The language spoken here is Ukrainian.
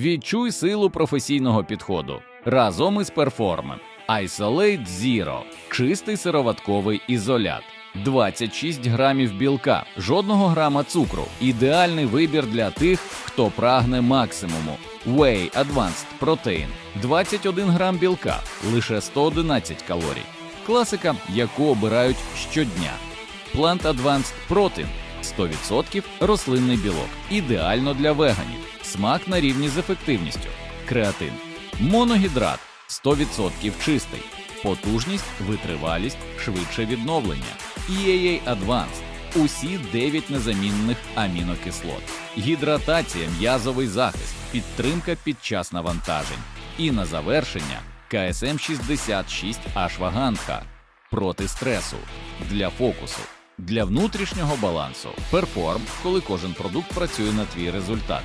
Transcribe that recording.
Відчуй силу професійного підходу разом із перформем. Isolate Zero – чистий сироватковий ізолят. 26 грамів білка, жодного грама цукру. Ідеальний вибір для тих, хто прагне максимуму. Whey Advanced Protein – 21 грам білка, лише 111 калорій. Класика, яку обирають щодня. Plant Advanced Protein – 100% рослинний білок. Ідеально для веганів. Смак на рівні з ефективністю. Креатин. Моногідрат 100% чистий. Потужність, витривалість, швидше відновлення. EAA Advanced – усі 9 незамінних амінокислот. Гідратація, м'язовий захист, підтримка під час навантажень. І на завершення КСМ 66 Ашвагандха проти стресу, для фокусу, для внутрішнього балансу. Перформ, коли кожен продукт працює на твій результат.